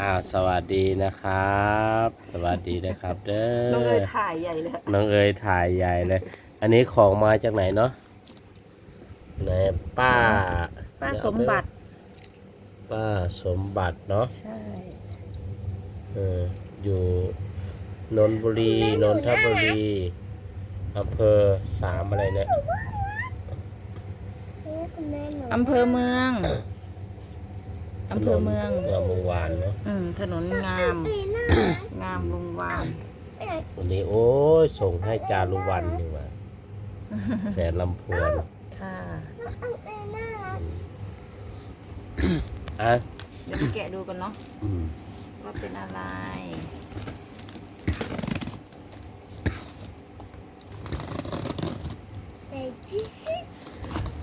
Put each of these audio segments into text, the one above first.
อ้าวสวัสดีนะครับ สวัสดีนะครับ เด้น้องเอ๋อยถ่ายใหญ่เลยน้องเอ๋ยถ่ายใหญ่เลย อันนี้ของมาจากไหนเนาะไหนป้า ป้าสมบัติ ป้าสมบัติเนาะใช่เอออยู่นนทบุรีนนทบุรีอำเภอสามอะไรเนี่ยอำเภอเมือง อำเภอเมือง งามวงวานเนาะอืมถนนงาม งามวงวาน วันนี้โอ้ยส่งให้จารุวันนี่ว่าแสนลำพวนค่ะอะเดี๋ยวมาแกะดูกันเนาะอืมว่าเป็นอะไร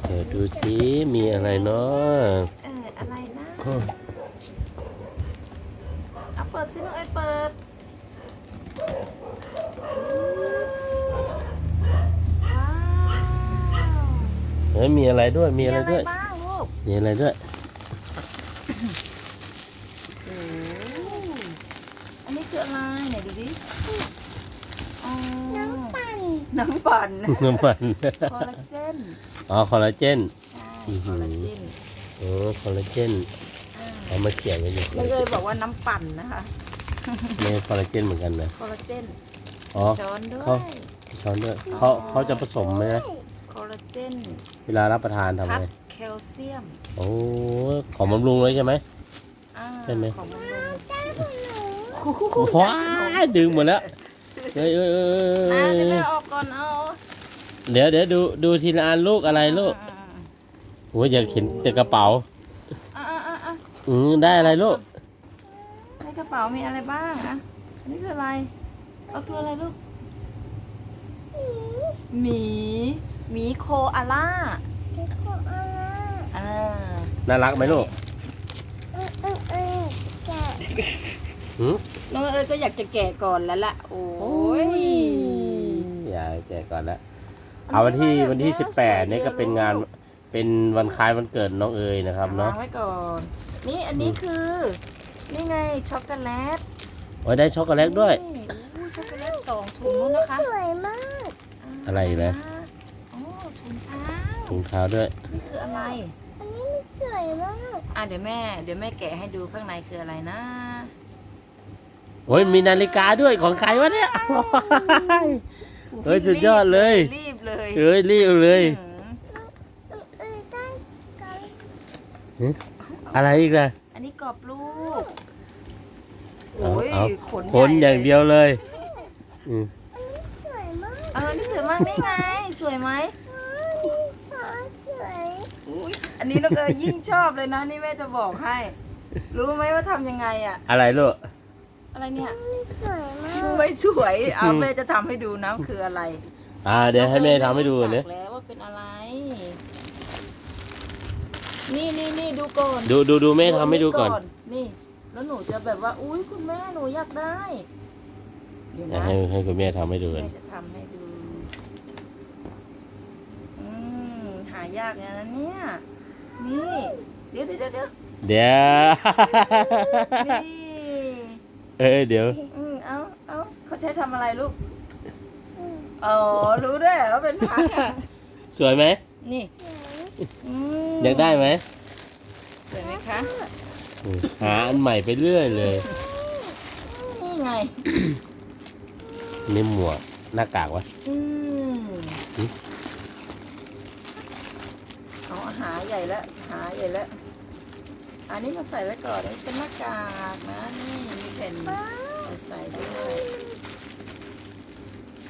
เดี๋ยวดูสิมีอะไรเนาะ เอออะไรนะเอาเปิดสิน้องเอ๋ยเปิดว้าวเฮ้ยมีอะไรด้วยมีมีอะไรอะไรด้วย บ้างลูกมีอะไรด้วย โอ้อันนี้คืออะไรไหนดูดิอ๋อน้ำปั่นน้ำปั่นน้ำมันคอลลาเจนอ๋อคอลลาเจน ใช่อื้อหืคออ ลลาเจน โอ้คอลลาเจน เอามาเขียนไว้อยู่น้องเอ๋ยบอกว่าน้ำปั่นนะคะไม่คอลลาเจนเหมือนกันนะคอลลาเจนอ๋อ ช้อนด้วเขายช้อนด้วยเขาเขาจะผสมไหมนะคอลลาเจนเวลารับประทานทำพัดไงแคลเซียมโอ้ของบำรุงเลยใช่ไหม อ่าใช่ไหม ของบำรุงว้ายดึงหมดแล้วเอ้ยเอ้ยเอ้ยอ่าเอ้เดี๋ยวแม่ยออกก่อนเอาเดี๋ยวเดี๋ยวดูดูทีละอันลูกอะไรลูกอ่าโอ้ยอยากเห็นแต่กระเป๋าอ่าอ่า อ่าอ่าอืมได้อะไรลูก ในกระเป๋ามีอะไรบ้างอะอันนี้คืออะไร เอาตัวอะไรลูก หมี หมีโคอาล่าอ่า น่ารักไหมลูกหืมน้องเอ๋ยก็อยากจะแกะก่อนแล้วล่ะ โอ้ย อย่าแจกก่อนละเอาวันที่วันที่สิบแปดนี่ก็เป็นงานเป็นวันคล้ายวันเกิดน้องเอ๋ยนะครับเนาะ วางไว้ก่อน นี่อันนี้คือ นี่ไงช็อกโกแลตโอ้ยได้ช็อกโกแลตด้วย นี่อู้ช็อกโกแลตสองถุงนู้นนะคะสวยมาก อะไรอีกนะ อ๋อถุงเท้าถุงเท้าด้วย นี่คืออะไร อันนี้มันสวยมาก อะเดี๋ยวแม่ เดี๋ยวแม่แกะให้ดูข้างในคืออะไรนะ โอ้ยมีนาฬิกาด้วยของใครวะเนี่ย เฮ้ยสุดยอดเลย รีบเลย เอ้ยรีบเลย อืม เอ้ยได้กัน อะไรอีกล่ะอันนี้กรอบลูกเอาโอ้ยเอาขนขนอย่างเดียวเลยอืมสวยมากเออนี่สวยมากนี่ไง สวยไหมชอบสวยอุ๊ยอันนี้น้องเอ๋ยยิ่งชอบเลยนะนี่แม่จะบอกให้ รู้ไหมว่าทำยังไงอะ อะไรลูกอะไรเนี่ยสวยมากไม่สวยเอาแม่จะทำให้ดูนะคืออะไร อ่าเดี๋ยวให้แม่ทำให้ดูน้องเอ๋เนี่ยยไม่รู้จักแล้วว่าเป็นอะไร นี่นี่นี่ดูก่อนดูดูดูแม่ทำให้ดูก่อน นี่ แล้วหนูจะแบบว่า อุ้ยคุณแม่หนูอยากได้เดี๋ยวเดี๋ยวนะให้ให้คุณแม่ทำให้ดูกัแม่นจะทำให้ดู อืมหายากนะเนี่ย นี่ เดี๋ยวเดี๋ยวเดี๋ยวเดี๋ยวเดี๋ยวนี่เอ้ยเดี๋ยวอืมเอาเอาเขาใช้ทำอะไรลูก อ๋อ รู้ด้วยเหรอว่าเป็นพักอะสวยไหมนี่ อืม อยากได้ไหมสวยไหมคะอืมหาอันใหม่ไปเรื่อยเลย นี่ไง นี่หมวกหน้ากากวะ อืมอืม เอาหาใหญ่แล้วหาใหญ่แล้วอันนี้มาใส่ไว้ก่อนนี่เป็นหน้ากากนะนี่มีแผ่นใส่ด้วย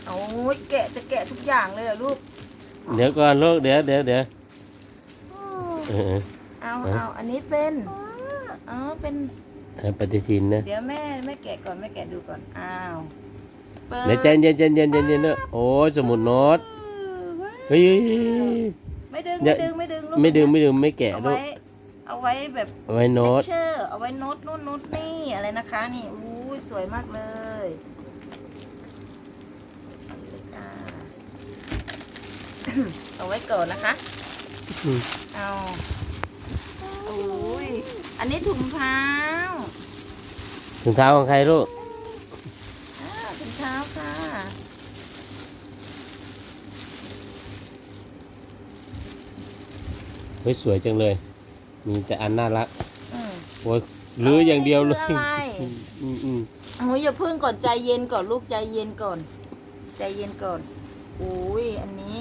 โอ้ยแกะจะแกะทุกอย่างเลยเหรอลูก เดี๋ยวก่อนลูกเดี๋ยวเดี๋ยวเดี๋ยว เออ เอาเอ๊ะเอาอันนี้เป็นอ๋อเป็นให้ปฏิทินนะเดี๋ยวแม่แม่แกะก่อนแม่แกะดูก่อนอ้าวเปิดเดี๋ยวใจเย็นใจเย็นใจเย็นเนอะโอ้ยสมุดโน้ตเฮ้ย ไม่ดึงอย่า ไม่ดึงไม่ดึงลูกไม่ดื่มไม่ดื่มไม่แกะเอาลูไว้กเอาไว้แบบเอาไว้โน้ตเชอร์เอาไว้โน้ตนู่นโน้ตนี่อะไรนะคะนี่อู้ยสวยมากเลยเอาเลยจ้า เอาไว้ก่อนนะคะอืม เอาอุ้ยอันนี้ถุงเท้าถุงเท้าของใครลูกอ้าวถุงเท้าค่ะ เฮ้ยสวยจังเลย มีแต่อันน่ารักอืม โอ้ยหรืออย่างเดียวเลยคืออะไร อืมอืมโอ้ยอย่าพึ่งก่อนใจเย็นก่อนลูกใจเย็นก่อน ใจเย็นก่อนอุ้ยอันนี้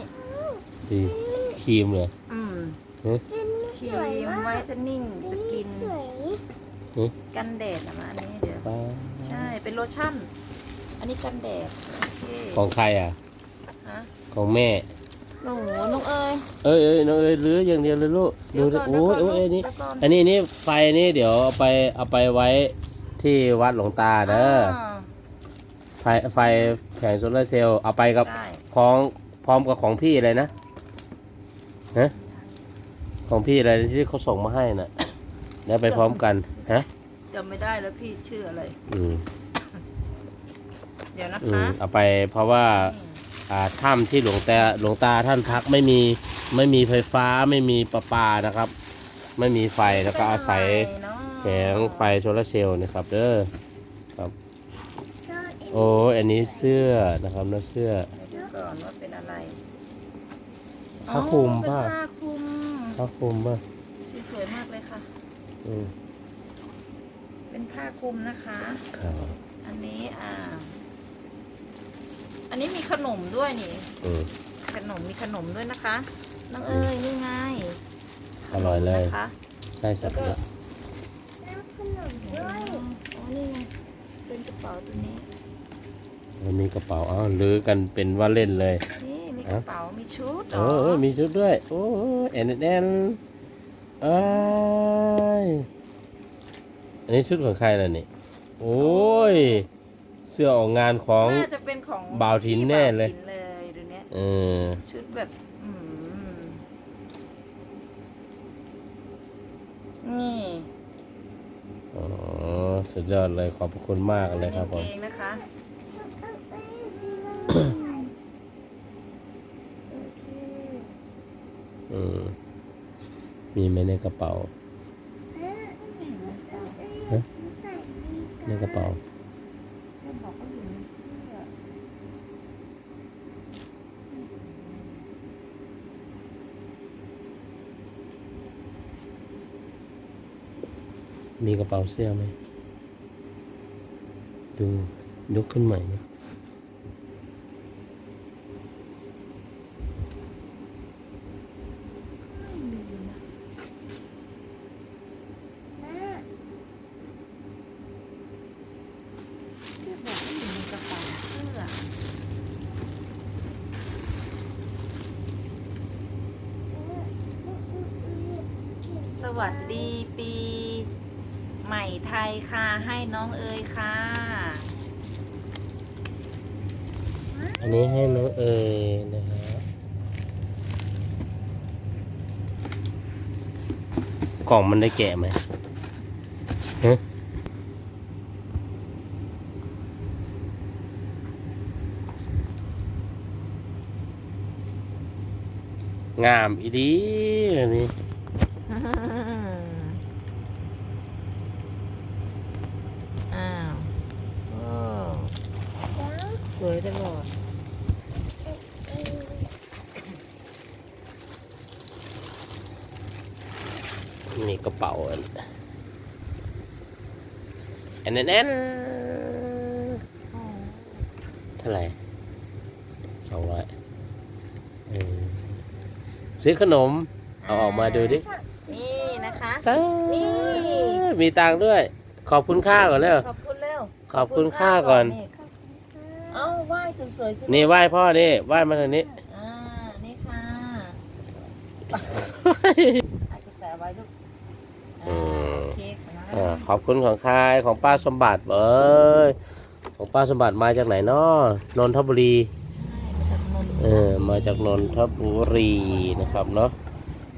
ดีครีมเลยอืม จินครีสวยมมากไวท์เทนนิ่งสกิน สวยกันแดดนะมาอันนี้เดี๋ยวป้าใช่เป็นโลชั่น อันนี้กันแดดโอเคของใครอะ ฮะของแม่ หนูน้องเอ้ยเอ้ยเอ้ยน้องเอ้ยหรืออย่างเดียวเลยลูกดูดิเดี๋โอ้วยก่อนโอ้ยเดี๋อันนี้ยวก่อนอันนี้นี่ไฟนี่เดี๋ยวเอาไปเอาไปไว้ที่วัดหลวงตาเด้ออาไฟไฟแผงโซลาร์เซลล์เอาไปกับได้ของพร้อมกับของพี่อะไรนะฮะ ของพี่อะไรที่เขาส่งมาให้น่ะแล้วไปพร้อมกันฮะจำไม่ได้แล้วพี่ชื่ออะไร อืมเดี๋ยวนะอืคะมเอาไปเพราะว่า อ่าถ้ำที่หลวงตาหลวงตาท่านพักไม่มีไม่มีไฟฟ้าไม่มีประปานะครับ ไม่มีไฟแล้วก็อาศัยเป็นอะไรเนาะแผงไฟโซลาร์เซลล์นะครับเด้อชอบโอ้ยอันนี้เสื้อนะครับนะเสื้อ เดี๋ยวดูก่อนว่าเป็นอะไรผ้าคลุมอ๋อป่ะ เป็นผ้าคลุม ผ้าคลุมป่ะสีสวยมากเลยค่ะ อืมเป็นผ้าคลุมนะคะ ครับอันนี้อ่า อันนี้มีขนมด้วยนี่ อืม ขนมมีขนมด้วยนะคะ น้องเอ้ยนี่ไงอร่อยเลยนะคะไส้สับปะรดน้ำขนมด้วย อ๋อนี่ไงเป็นกระเป๋าตัวนี้ มันมีกระเป๋าอ้าวลือกันเป็นว่าเล่นเลย นี่มี กระเป๋า มีชุดโอ้โอ้ยมีชุดด้วย โอ้ยแอนแอนเอ้ยอันนี้ชุดของใครล่ะนี่ โอ้ย เสื้อออกงานของ น่าจะเป็นของบ่าวถิ่นแน่เลย พี่บ่าวถิ่นเลยดูเนี้ยเออชุดแบบอืมนี่อ๋อสุดยอดเลยขอบพระคุณมากเลยครับผม เองนะคะ เอ้ยจินมัน โอเค อืมมีไหมในกระเป๋าฮะในกระเป๋ามีกระเป๋าเสื้อไหม ดูยกขึ้นใหม่นะ ไม่มีนะเพื่อนบอกว่าอยู่ในกระเป๋าเสื้อ ส วัสดีปี ใหม่ไทยค่ะให้น้องเอ๋ยค่ะ อันนี้ให้น้องเอ๋ยนะฮะกล่องมันได้แกะไหมฮะงามอีดีอันนี้ อ้าวโอ้สวยตลอดนี่กระเป๋าอันอันนั้นอันเท่าไหร่สองร้อยเออซื้อขนม เอาออกมาดูดิ นี่นะคะตานี่ มีตังค์ด้วย ขอบคุณค่าก่อนเร็วขอบคุณเร็วขอบคุณค่าก่อน เอ้าไหว้จนสวยสินี่ไหว้พ่อนี่ไหว้มาทางนี้ อ่า นี่ค่ะให้กระแสไว้ลูกอือ่ามโอเคค่ะอ่าขอบคุณของใครของป้าสมบัติเอ้ยของป้าสมบัติมาจากไหนเนาะนนทบุรี ใช่มาจากนนท์เออมาจากนนทบุรีนะครับเนาะ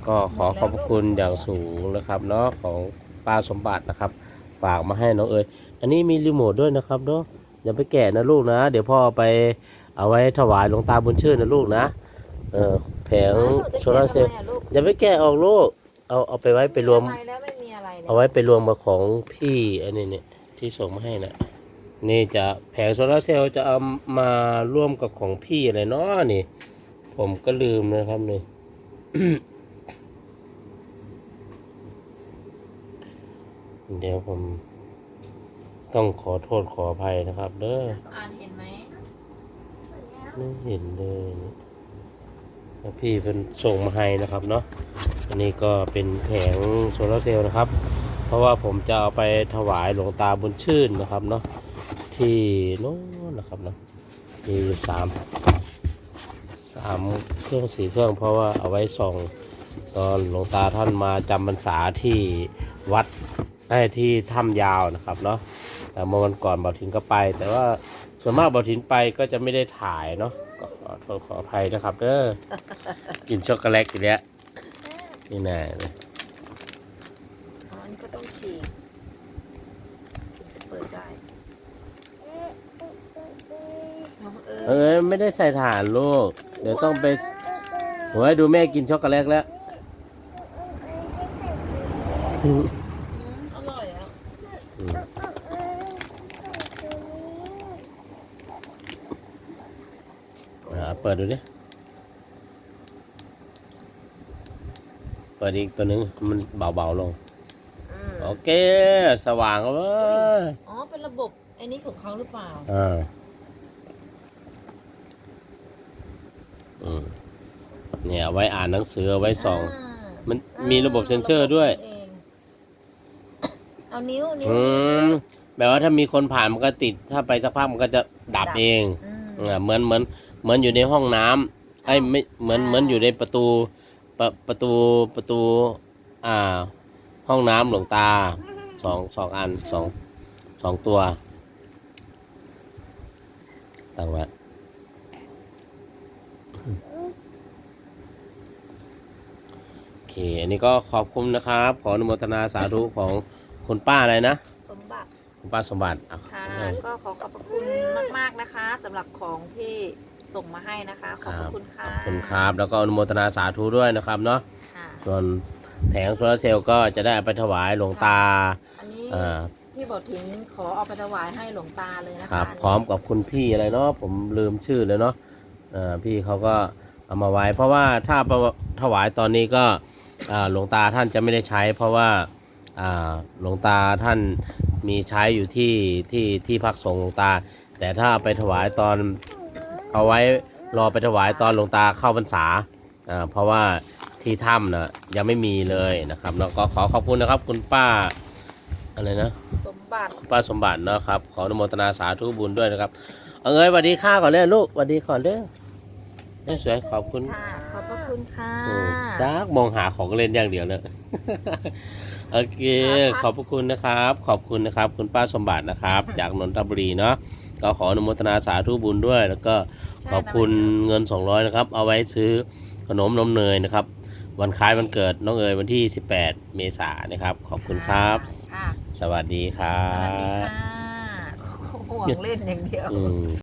ก็ขอขอบพระคุณอย่างสูงนะครับเนาะของป้าสมบัตินะครับ ฝากมาให้น้องเอ๋ยอันนี้มีรีโมทด้วยนะครับเนาะอย่าไปแกะนะลูกนะ เดี๋ยวพ่อไปเอาไว้ถวายหลวงตาบุญชื่นนะลูกนะเออแผงอ้าวหนูจะโซลาร์เซลล์แกะทำไมอะลูกอย่าไปแกะออกลูกเอาเอาไปไว้ไปรวมอะไรแล้วไม่มีอะไรเนี่ยเอาไว้ไปรวมกับของพี่อันนี้เนี่ยอที่ส่งมาให้นะนี่จะแผงโซลาร์เซลล์จะเอามาร่วมกับของพี่อะไรเนาะนี่ ผมก็ลืมนะครับนี่ เดี๋ยวผม ต้องขอโทษขออภัยนะครับ เด้ออ่านเห็นไหมไม่เห็นเลยแล้วพี่เป็นส่งมาให้นะครับเนาะอันนี้ก็เป็นแผงโซลาร์เซลล์นะครับ เพราะว่าผมจะเอาไปถวายหลวงตาบุญชื่นนะครับเนาะที่โน้นนะครับเนาะมีอยู่สามสามเครื่องสี่เครื่องเพราะว่าเอาไว้ส่องตอนหลวงตาท่านมาจำพรรษาที่วัด ได้ที่ถ้ำยาวนะครับเนาะแต่เมื่อวันก่อนบ่าวถินก็ไป แต่ว่าส่วนมากบ่าวถินไปก็จะไม่ได้ถ่ายเนาะก็ขอโทษขออภัยนะครับเด้อกินช็อกโกแลตอีกแล้วนี่แน่อ๋ออันนี้ก็ต้องฉีกถึงจะเปิดได้น้องเอเอออไม่ได้ใส่ถ่านลูก เดี๋ยวต้องไปโอ้ยดูแม่กินช็อกโกแลตแล้วอืมอร่อยอะ อ่าเปิดดูดิ เปิด อีกตัวหนึ่งมันเบาๆลงอืมโอเค สว่างแล้วเว้ยอ๋อ เป็นระบบไอ้นี้ของเขาหรือเปล่า อ่าอืมเนี่ยเอาไว้อ่านหนังสือเอาไว้ส่องอ่ามันมีระบบเซ็นเซอร์ด้วยเองเอานิ้วนิ้วอืมแบบว่าถ้ามีคนผ่านมันก็ติด ถ้าไปสักพักมันก็จะดับเองอืมอ่าเหมือนเหมือนเหมือนอยู่ในห้องน้ำไอ้ยไม่เหมือนอ่าเหมือนอยู่ในประตู ประประตูประตู อ่า ห้องน้ำหลวงตาสองสองอันสองสองตัวตั้งไว้โอเค อันนี้ก็ขอบคุณนะครับ ขออนุโมทนาสาธุของคุณป้าอะไรนะ สมบัติ คุณป้าสมบัติอะ ค่ะให้ก็ขอขอบพระคุณมาก ๆ นะคะสำหรับของที่ ส่งมาให้นะคะ ขอบพระคุณขค่ะอบคุณครับ แล้วก็อนุโมทนาสาธุด้วยนะครับเนาะค่ะส่วนแผงโซลาร์เซลล์ก็จะได้เอาไปถวายหลวงตาอันนี้อ่าพี่บอกถินขอเอาไปถวายให้หลวงตาเลยนะครัคะบ พร้อมกับคุณพี่อะไรเนาะผมลืมชื่อเลยเนาะอ่าพี่เขาก็เอามาไว้ เพราะว่าถ้าประถวายตอนนี้ก็อ่าหลวงตาท่านจะไม่ได้ใช้ เพราะว่าอ่าหลวงตาท่านมีใช้อยู่ที่ที่ที่พักสงฆ์หลวงตา แต่ถ้าไปถวายตอน เอาไว้รอไปถวายตอนหลวงตาเข้าพรรษาอ่าเพราะว่าที่ถ้ำนะยังไม่มีเลยนะครับแล้วก็ขอขอบคุณนะครับ คุณป้าอะไรนะสมบัติคุณป้าสมบัตินะครับ ขออนุโมทนาสาธุบุญด้วยนะครับ เอาเอ้ยสวัสดีข้าก่อนเลยลูกสวัสดีก่อนเด้อเอ้ยสวยขอบคุณค่ะขอบพระคุณค่ะโอ้จักมองหาของเล่นอย่างเดียวเลยโอเค ขอบพระคุณนะครับ ขอบคุณนะครับ คุณป้าสมบัตินะครับ จากนนทบุรีเนาะ ก็ขออนุโมทนาสาธุบุญด้วย แล้วก็ขอบคุณเงิน 200 นะครับ เอาไว้ซื้อขนมนมเนยนะครับ วันคล้ายวันเกิดน้องเอ๋ยวันที่ 18 เมษายนนะครับ ขอบคุณครับ ค่ะสวัสดีครัสวัสดีบค่ะห่วงเล่นอย่างเดียว อืม